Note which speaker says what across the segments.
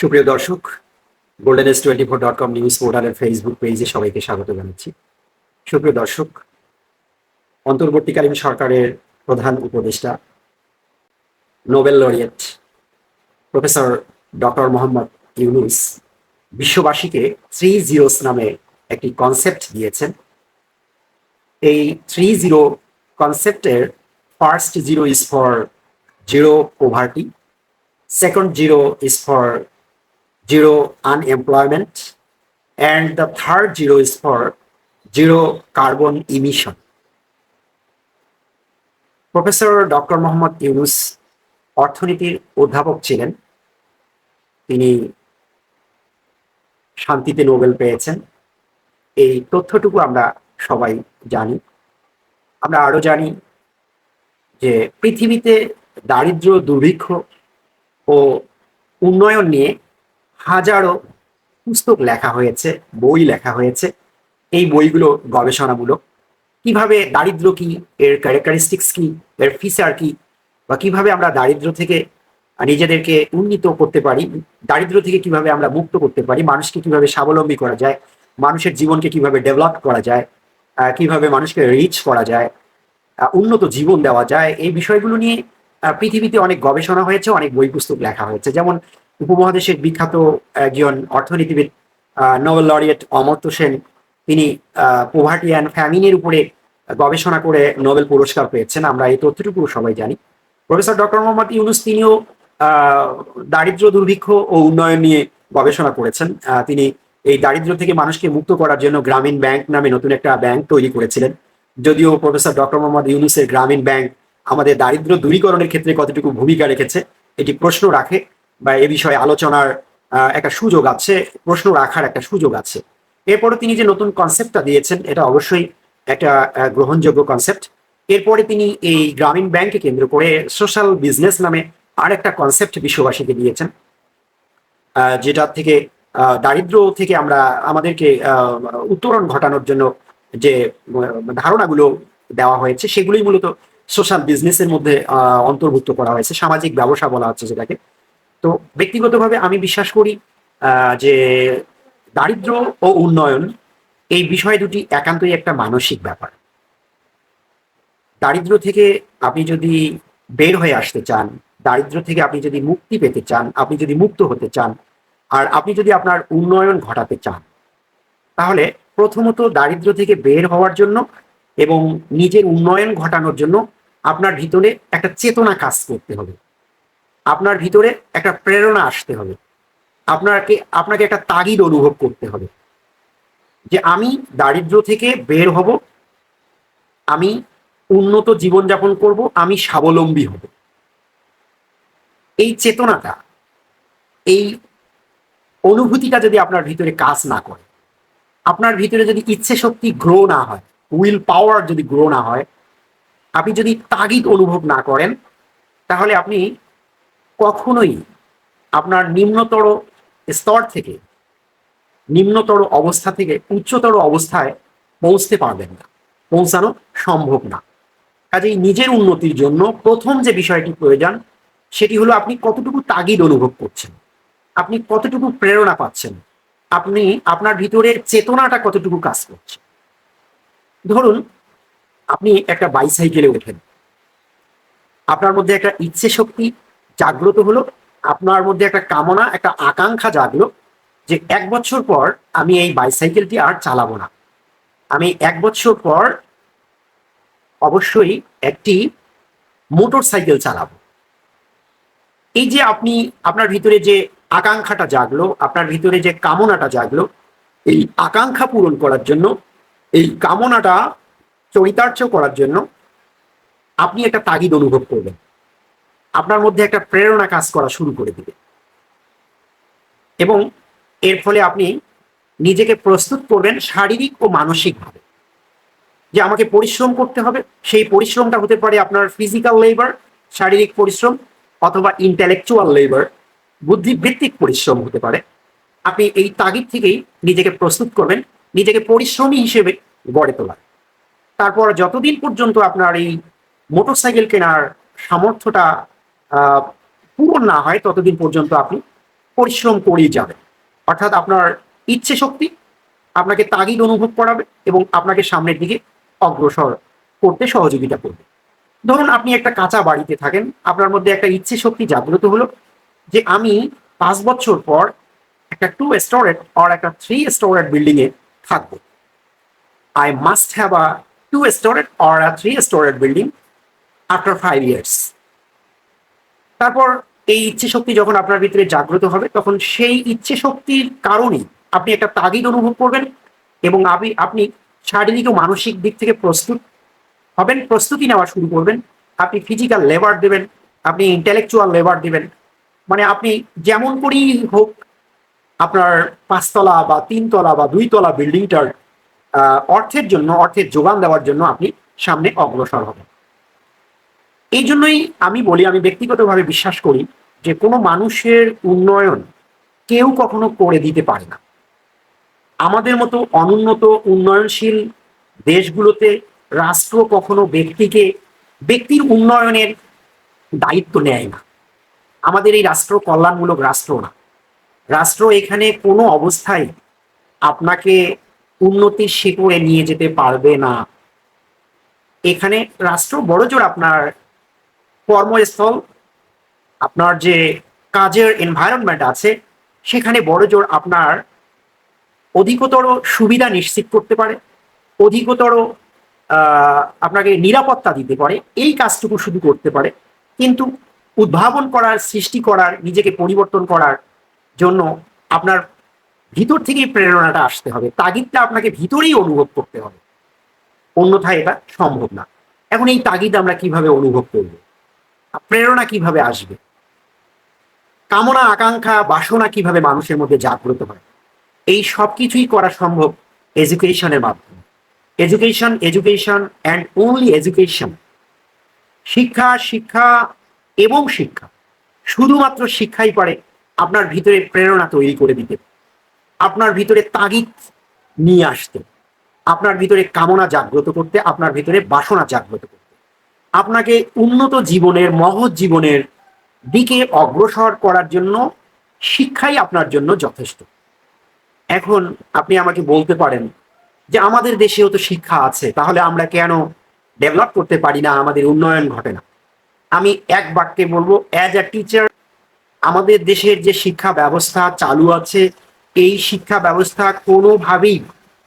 Speaker 1: সুপ্রিয় দর্শক golden S twenty four dot com news পোর্টালের ফেসবুক পেজে সবাইকে স্বাগত জানাচ্ছি। সুপ্রিয় দর্শক, অন্তর্বর্তীকালীন সরকারের প্রধান উপদেষ্টা, Nobel laureate professor doctor Mohammad Yunus বিশ্ববাসীকে three zeros নামে একটি কনসেপ্ট দিয়েছেন। এই three zero কনসেপ্টের first zero is for zero poverty second zero is for zero unemployment, and the third zero is for zero carbon emission. Professor doctor Mohammad Yunus অর্থনীতির অধ্যাপক ছিলেন। তিনি শান্তিতে Nobel পেয়েছেন। এই তথ্যটুকু আমরা সবাই জানি। আমরা আরও জানি যে পৃথিবীতে দারিদ্র দুর্ভিক্ষ ও উন্নয়ন নিয়ে হাজারো পুস্তক লেখা হয়েছে, বই লেখা হয়েছে। এই বইগুলো গবেষণামূলক। কীভাবে দারিদ্র কি, এর ক্যারেক্টারিস্টিক্স কি, এর ফিচার কি, বা কীভাবে আমরা দারিদ্র থেকে নিজেদেরকে উন্নীত করতে পারি, দারিদ্র থেকে কীভাবে আমরা মুক্ত করতে পারি, মানুষকে কীভাবে স্বাবলম্বী করা যায়, মানুষের জীবনকে কীভাবে ডেভেলপ করা যায় কীভাবে মানুষকে রিচ করা যায় উন্নত জীবন দেওয়া যায়, এই বিষয়গুলো নিয়ে পৃথিবীতে অনেক গবেষণা হয়েছে, অনেক বই পুস্তক লেখা হয়েছে। যেমন উপমহাদেশের বিখ্যাত একজন অর্থনীতিবিদ নোবেল লরিয়েট অমর্ত্য সেন, তিনি পোভার্টি অ্যান্ড ফ্যামিনের উপরে গবেষণা করে নোবেল পুরস্কার পেয়েছেন। আমরা এই তথ্যটুকু সবাই জানি। প্রফেসর ডক্টর মোহাম্মদ ইউনুস তিনিও দারিদ্র দুর্ভিক্ষ ও উন্নয়ন নিয়ে গবেষণা করেছেন। তিনি এই দারিদ্র থেকে মানুষকে মুক্ত করার জন্য গ্রামীণ ব্যাংক নামে নতুন একটা ব্যাংক তৈরি করেছিলেন। যদিও প্রফেসর ডক্টর মোহাম্মদ ইউনুসের গ্রামীণ ব্যাংক আমাদের দারিদ্র দূরীকরণের ক্ষেত্রে কতটুকু ভূমিকা রেখেছে, এটি প্রশ্ন রাখে। বা এ বিষয়ে আলোচনার একটা সুযোগ আছে, প্রশ্ন রাখার একটা সুযোগ আছে। এরপরে তিনি যে নতুন কনসেপ্টটা দিয়েছেন, এটা অবশ্যই একটা গ্রহণযোগ্য কনসেপ্ট এরপরে তিনি এই গ্রামীণ ব্যাংককে কেন্দ্র করে সোশ্যাল বিজনেস নামে আর একটা কনসেপ্ট বিশ্ববাসীকে দিয়েছেন। যেটা থেকে দারিদ্র থেকে আমরা, আমাদেরকে উত্তরণ ঘটানোর জন্য যে ধারণাগুলো দেওয়া হয়েছে, সেগুলোই মূলত সোশ্যাল বিজনেসের মধ্যে অন্তর্ভুক্ত করা হয়েছে। সামাজিক ব্যবসা বলা হচ্ছে যেটাকে। তো ব্যক্তিগতভাবে আমি বিশ্বাস করি যে দারিদ্র ও উন্নয়ন এই বিষয় দুটি একান্তই একটা মানসিক ব্যাপার। দারিদ্র থেকে আপনি যদি বের হয়ে আসতে চান, দারিদ্র থেকে আপনি যদি মুক্তি পেতে চান, আপনি যদি মুক্ত হতে চান, আর আপনি যদি আপনার উন্নয়ন ঘটাতে চান, তাহলে প্রথমত দারিদ্র থেকে বের হওয়ার জন্য এবং নিজের উন্নয়ন ঘটানোর জন্য আপনার ভিতরে একটা চেতনা কাজ করতে হবে। আপনার ভিতরে একটা প্রেরণা আসতে হবে। আপনাকে আপনাকে একটা তাগিদ অনুভব করতে হবে। যে আমি দারিদ্র থেকে বের হব, আমি উন্নত জীবনযাপন করব, আমি স্বাবলম্বী হব। এই চেতনাটা, এই অনুভূতিটা যদি আপনার ভিতরে কাজ না করে, আপনার ভিতরে যদি ইচ্ছে শক্তি গ্রো না হয় উইল পাওয়ার যদি গ্রো না হয়, আপনি যদি তাগিদ অনুভব না করেন, তাহলে আপনি কখনোই আপনার নিম্নতর স্তর থেকে, নিম্নতর অবস্থা থেকে উচ্চতর অবস্থায় পৌঁছতে পারবেন না। পৌঁছানো সম্ভব না। কাজেই নিজের উন্নতির জন্য প্রথম যে বিষয়টি প্রয়োজন, সেটি হলো আপনি কতটুকু তাগিদ অনুভব করছেন, আপনি কতটুকু প্রেরণা পাচ্ছেন, আপনি আপনার ভিতরে চেতনাটা কতটুকু কাজ করছে। ধরুন, আপনি একটা বাইসাইকেলে ওঠেন। আপনার মধ্যে একটা ইচ্ছে শক্তি জাগ্রত হলো, আপনার মধ্যে একটা কামনা, একটা আকাঙ্ক্ষা জাগলো যে এক বছর পর আমি এই বাইসাইকেলটি আর চালাবো না। আমি এক বছর পর অবশ্যই একটি মোটর সাইকেল চালাবো। এই যে আপনি, আপনার ভিতরে যে আকাঙ্ক্ষাটা জাগলো, আপনার ভিতরে যে কামনাটা জাগলো, এই আকাঙ্ক্ষা পূরণ করার জন্য, এই কামনাটা চরিতার্থ করার জন্য আপনি একটা তাগিদ অনুভব করবেন। আপনার মধ্যে একটা প্রেরণা কাজ করা শুরু করে দিবে। এবং এর ফলে আপনি নিজেকে প্রস্তুত করবেন শারীরিক ও মানসিকভাবে। যে আমাকে পরিশ্রম করতে হবে, সেই পরিশ্রমটা হতে পারে আপনার ফিজিক্যাল লেবার শারীরিক পরিশ্রম অথবা ইন্টেলেকচুয়াল লেবার বুদ্ধিবৃত্তিক পরিশ্রম হতে পারে। আপনি এই তাগিদ থেকেই নিজেকে প্রস্তুত করবেন, নিজেকে পরিশ্রমী হিসেবে গড়ে তোলা তারপর যতদিন পর্যন্ত আপনার এই মোটরসাইকেল কেনার সামর্থ্যটা পূরণ না হয় ততদিন পর্যন্ত আপনি পরিশ্রম করেই যাবেন। অর্থাৎ আপনার ইচ্ছে শক্তি আপনাকে তাগিদ অনুভব করাবে এবং আপনাকে সামনের দিকে অগ্রসর করতে সহযোগিতা করবে। ধরুন আপনি একটা কাঁচা বাড়িতে থাকেন, আপনার মধ্যে একটা ইচ্ছে শক্তি জাগ্রত হলো যে আমি পাঁচ বছর পর একটা টু স্টোরেড আর একটা থ্রি স্টোরেড বিল্ডিং এ থাকব। I must have a two storied or a three storied building after five years তারপর এই ইচ্ছে শক্তি যখন আপনার ভিতরে জাগ্রত হবে, তখন সেই ইচ্ছে শক্তির কারণেই আপনি একটা তাগিদ অনুভব করবেন এবং আপনি আপনি শারীরিক ও মানসিক দিক থেকে প্রস্তুত হবেন, প্রস্তুতি নেওয়া শুরু করবেন। আপনি ফিজিক্যাল লেবার দেবেন, আপনি ইন্টেলেকচুয়াল লেবার দেবেন। মানে আপনি যেমন করেই হোক আপনার পাঁচতলা বা তিনতলা বা দুইতলা বিল্ডিংটার অর্থের জন্য, অর্থের যোগান দেওয়ার জন্য আপনি সামনে অগ্রসর হবেন। এই জন্যই আমি বলি, আমি ব্যক্তিগতভাবে বিশ্বাস করি যে কোনো মানুষের উন্নয়ন কেউ কখনো করে দিতে পারে না। আমাদের মতো অনুন্নত, উন্নয়নশীল দেশগুলোতে রাষ্ট্র কখনো ব্যক্তিকে, ব্যক্তির উন্নয়নের দায়িত্ব নেয় না। আমাদের এই রাষ্ট্র কল্যাণমূলক রাষ্ট্র না। রাষ্ট্র এখানে কোনো অবস্থায় আপনাকে উন্নতির শিখরে নিয়ে যেতে পারবে না। এখানে রাষ্ট্র বড়জোর আপনার কর্মস্থল, আপনার যে কাজের এনভায়রনমেন্ট আছে, সেখানে বড়জোর আপনার অধিকতর সুবিধা নিশ্চিত করতে পারে, অধিকতর আপনাকে নিরাপত্তা দিতে পারে, এই কাজটুকু শুধু করতে পারে। কিন্তু উদ্ভাবন করার, সৃষ্টি করার, নিজেকে পরিবর্তন করার জন্য আপনার ভিতর থেকেই প্রেরণাটা আসতে হবে। তাগিদটা আপনাকে ভিতরেই অনুভব করতে হবে। অন্যথায় এটা সম্ভব না। এখন এই তাগিদ আমরা কীভাবে অনুভব করব? প্রেরণা কীভাবে আসবে? কামনা, আকাঙ্ক্ষা, বাসনা কীভাবে মানুষের মধ্যে জাগ্রত হয়? এই সব কিছুই করা সম্ভব এডুকেশনের মাধ্যমে। Education education and only education শিক্ষা শিক্ষা এবং শিক্ষা। শুধুমাত্র শিক্ষাই পারে আপনার ভিতরে প্রেরণা তৈরি করে দিতে। আপনার ভিতরে তাগিদ নিয়ে আসতে। আপনার ভিতরে কামনা জাগ্রত করতে, আপনার ভিতরে বাসনা জাগ্রত করতে। আপনাকে উন্নত জীবনের, মহৎ জীবনের দিকে অগ্রসর করার জন্য, শিক্ষাই আপনার জন্য যথেষ্ট। এখন আপনি আমাকে বলতে পারেন যে আমাদের দেশেও তো শিক্ষা আছে, তাহলে আমরা কেন ডেভেলপ করতে পারি না, আমাদের উন্নয়ন ঘটে না? আমি এক বাক্যে বলব অ্যাজ আ টিচার আমাদের দেশের যে শিক্ষা ব্যবস্থা চালু আছে, এই শিক্ষা ব্যবস্থা কোনোভাবেই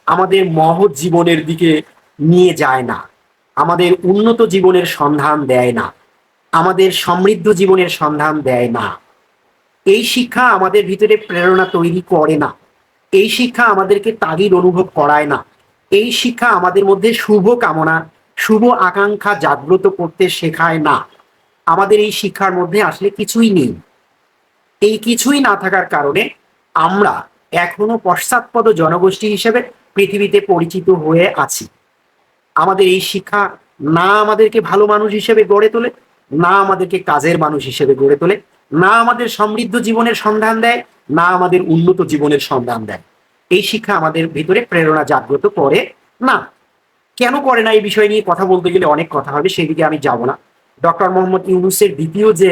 Speaker 1: আমাদের মহৎ জীবনের দিকে নিয়ে যায় না। আমাদের উন্নত জীবনের সন্ধান দেয় না। আমাদের সমৃদ্ধ জীবনের সন্ধান দেয় না। এই শিক্ষা আমাদের ভিতরে প্রেরণা তৈরি করে না। এই শিক্ষা আমাদেরকে তাগিদ অনুভব করায় না। এই শিক্ষা আমাদের মধ্যে শুভ কামনা, শুভ আকাঙ্ক্ষা জাগ্রত করতে শেখায় না। আমাদের এই শিক্ষার মধ্যে আসলে কিছুই নেই। এই কিছুই না থাকার কারণে আমরা এখনও পশ্চাৎপদ জনগোষ্ঠী হিসেবে পৃথিবীতে পরিচিত হয়ে আছি। আমাদের এই শিক্ষা না আমাদেরকে ভালো মানুষ হিসেবে গড়ে তোলে, না আমাদেরকে কাজের মানুষ হিসেবে গড়ে তোলে, না আমাদের সমৃদ্ধ জীবনের সন্ধান দেয়, না আমাদের উন্নত জীবনের সন্ধান দেয়। এই শিক্ষা আমাদের ভিতরে প্রেরণা জাগ্রত করে না। কেন করে না এই বিষয় নিয়ে কথা বলতে গেলে অনেক কথা হবে সেই দিকে আমি যাব না। ডক্টর মোহাম্মদ ইউনুসের দ্বিতীয় যে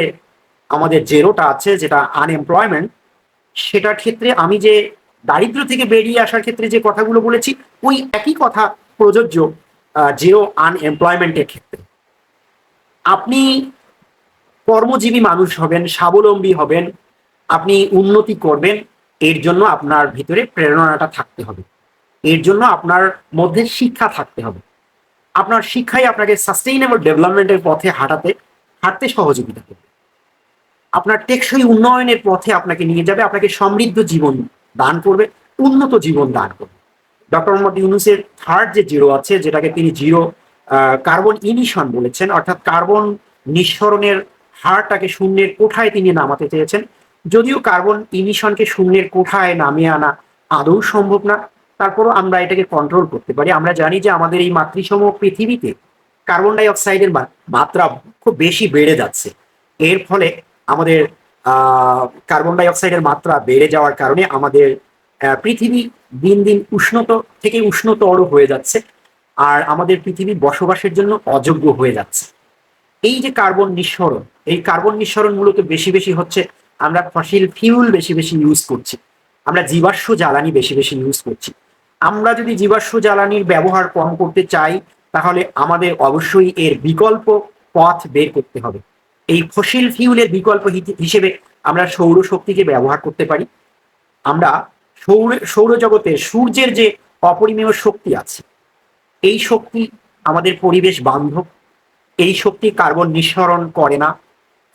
Speaker 1: আমাদের জেরোটা আছে, যেটা আনএমপ্লয়মেন্ট সেটার ক্ষেত্রে আমি যে দারিদ্র থেকে বেরিয়ে আসার ক্ষেত্রে যে কথাগুলো বলেছি, ওই একই কথা প্রযোজ্য জিরো আনএমপ্লয়মেন্টের ক্ষেত্রে। আপনি কর্মজীবী মানুষ হবেন, স্বাবলম্বী হবেন, আপনি উন্নতি করবেন, এর জন্য আপনার ভিতরে প্রেরণাটা থাকতে হবে। এর জন্য আপনার মধ্যে শিক্ষা থাকতে হবে। আপনার শিক্ষাই আপনাকে সাস্টেইনেবল ডেভেলপমেন্টের পথে হাঁটাতে, হাঁটতে সহযোগিতা করবে। আপনার টেকসই উন্নয়নের পথে আপনাকে নিয়ে যাবে, আপনাকে সমৃদ্ধ জীবন দান করবে, উন্নত জীবন দান করবে। ডক্টর মোহাম্মদ ইউনুসের থার্ড যে জিরো আছে, যেটাকে তিনি জিরো কার্বন ইমিশন বলেছেন, অর্থাৎ কার্বন নিঃসরণের হারটাকে শূন্যের কোঠায় তিনি নামাতে চেয়েছেন। যদিও কার্বন ইমিশনকে শূন্যের কোঠায় নামিয়ে আনা আদৌ সম্ভব না, তারপরও আমরা এটাকে কন্ট্রোল করতে পারি। আমরা জানি যে আমাদের এই মাতৃসম পৃথিবীতে কার্বন ডাই অক্সাইডের মা- মাত্রা খুব বেশি বেড়ে যাচ্ছে। এর ফলে আমাদের কার্বন ডাই অক্সাইডের মাত্রা বেড়ে যাওয়ার কারণে আমাদের পৃথিবী দিন দিন উষ্ণত থেকে উষ্ণতর হয়ে যাচ্ছে আর আমাদের পৃথিবী বসবাসের জন্য অযোগ্য হয়ে যাচ্ছে। এই যে কার্বন নিঃসরণ, এই কার্বন নিঃসরণ মূলত বেশি বেশি হচ্ছে, আমরা ফসিল ফিউল বেশি বেশি ইউজ করছি, আমরা জীবাশ্ম জ্বালানি বেশি বেশি ইউজ করছি। আমরা যদি জীবাশ্ম জ্বালানির ব্যবহার কম করতে চাই, তাহলে আমাদের অবশ্যই এর বিকল্প পথ বের করতে হবে। এই ফসিল ফিউলের বিকল্প হিসেবে আমরা সৌরশক্তিকে ব্যবহার করতে পারি। আমরা সৌর, সৌরজগতে সূর্যের যে অপরিমেয় শক্তি আছে, এই শক্তি আমাদের পরিবেশ বান্ধব, এই শক্তি কার্বন নিঃসরণ করে না।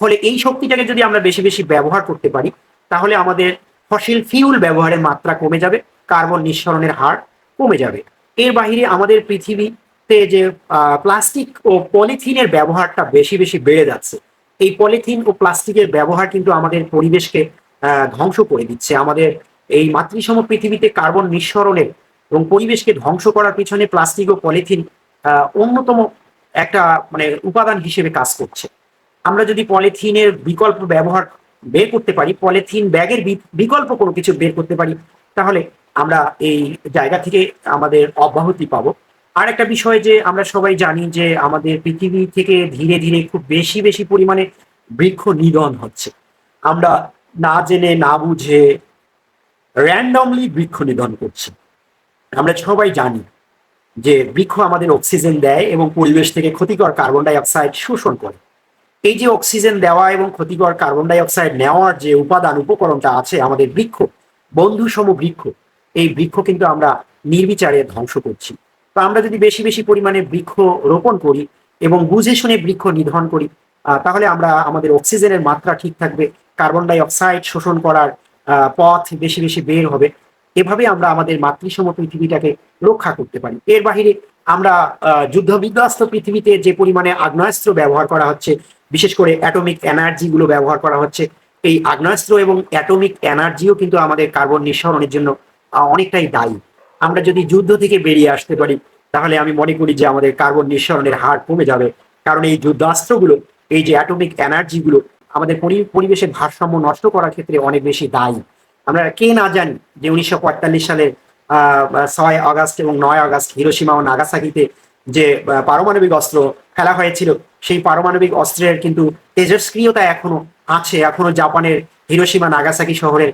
Speaker 1: ফলে এই শক্তিটাকে যদি আমরা বেশি বেশি ব্যবহার করতে পারি, তাহলে আমাদের ফসিল ফিউল ব্যবহারের মাত্রা কমে যাবে, কার্বন নিঃসরণের হার কমে যাবে। এর বাহিরে আমাদের পৃথিবীতে যে প্লাস্টিক ও পলিথিনের ব্যবহারটা বেশি বেশি বেড়ে যাচ্ছে, এই পলিথিন ও প্লাস্টিকের ব্যবহার কিন্তু আমাদের পরিবেশকে ধ্বংস করে দিচ্ছে। আমাদের এই মাতৃসম পৃথিবীতে কার্বন নিঃসরণের এবং পরিবেশকে ধ্বংস করার পিছনে প্লাস্টিক ও পলিথিন অন্যতম একটা মানে উপাদান হিসেবে কাজ করছে। আমরা যদি পলিথিনের বিকল্প ব্যবহার বের করতে পারি, পলিথিন ব্যাগের বিকল্প কোনো কিছু বের করতে পারি, তাহলে আমরা এই জায়গা থেকে আমাদের অব্যাহতি পাবো। আর একটা বিষয় যে আমরা সবাই জানি যে আমাদের পৃথিবী থেকে ধীরে ধীরে খুব বেশি বেশি পরিমাণে বৃক্ষ নিধন হচ্ছে। আমরা না জেনে, না বুঝে র্যান্ডমলি বৃক্ষ নিধন করছি। আমরা সবাই জানি যে বৃক্ষ আমাদের অক্সিজেন দেয় এবং পরিবেশ থেকে ক্ষতিকর কার্বন ডাই অক্সাইড শোষণ করে। এই যে অক্সিজেন দেওয়া এবং ক্ষতিকর কার্বন ডাই অক্সাইড নেওয়ার যে উপাদান, উপকরণটা আছে আমাদের বৃক্ষ বন্ধুসম বৃক্ষ, এই বৃক্ষ কিন্তু আমরা নির্বিচারে ধ্বংস করছি। তো আমরা যদি বেশি বেশি পরিমাণে বৃক্ষ রোপণ করি এবং বুঝে শুনে বৃক্ষ নিধন করি তাহলে আমরা আমাদের অক্সিজেনের মাত্রা ঠিক থাকবে। কার্বন ডাই অক্সাইড শোষণ করার পথ বেশি বেশি বের হবে। এভাবে আমরা আমাদের মাতৃসম পৃথিবীটাকে রক্ষা করতে পারি। এর বাহিরে আমরা যুদ্ধ বিধ্বস্ত পৃথিবীতে যে পরিমাণে আগ্নেয়াস্ত্র ব্যবহার করা হচ্ছে, বিশেষ করে অ্যাটমিক এনার্জি গুলো ব্যবহার করা হচ্ছে, এই আগ্নেয়াস্ত্র এবং অ্যাটমিক এনার্জিও কিন্তু আমাদের কার্বন নিঃসরণের জন্য অনেকটাই দায়ী। আমরা যদি যুদ্ধ থেকে বেরিয়ে আসতে পারি, তাহলে আমি মনে করি যে আমাদের কার্বন নিঃসরণের হার কমে যাবে। কারণ এই যুদ্ধাস্ত্রগুলো, এই যে অ্যাটমিক এনার্জি গুলো আমাদের পরি- পরিবেশের ভারসাম্য নষ্ট করার ক্ষেত্রে অনেক বেশি দায়ী। আমরা কে না জানি যে উনিশশো পঁয়তাল্লিশ সালের ছয় আগস্ট এবং নয় আগস্ট হিরোসীমা ও নাগাসাকিতে যে পারমাণবিক অস্ত্র ফেলা হয়েছিল, সেই পারমাণবিক অস্ত্রের কিন্তু তেজস্ক্রিয়তা এখনও আছে। এখনও জাপানের হিরোসীমা নাগাসাকি শহরের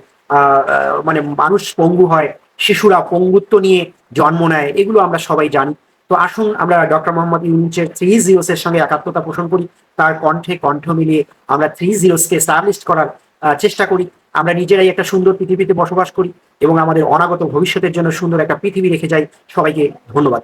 Speaker 1: মানে মানুষ পঙ্গু হয়, শিশুরা পঙ্গুত্ব নিয়ে জন্ম নেয়, এগুলো আমরা সবাই জানি। তো আসুন আমরা ডক্টর মোহাম্মদ ইউনুসের থ্রি জিরোস এর সঙ্গে একাত্মতা পোষণ করি, তার কণ্ঠে কণ্ঠ মিলিয়ে আমরা থ্রি জিরোসকে স্টাবলিশ করার চেষ্টা করি। আমরা নিজেরাই একটা সুন্দর পৃথিবীতে বসবাস করি এবং আমাদের অনাগত ভবিষ্যতের জন্য সুন্দর একটা পৃথিবী রেখে যাই। সবাইকে ধন্যবাদ।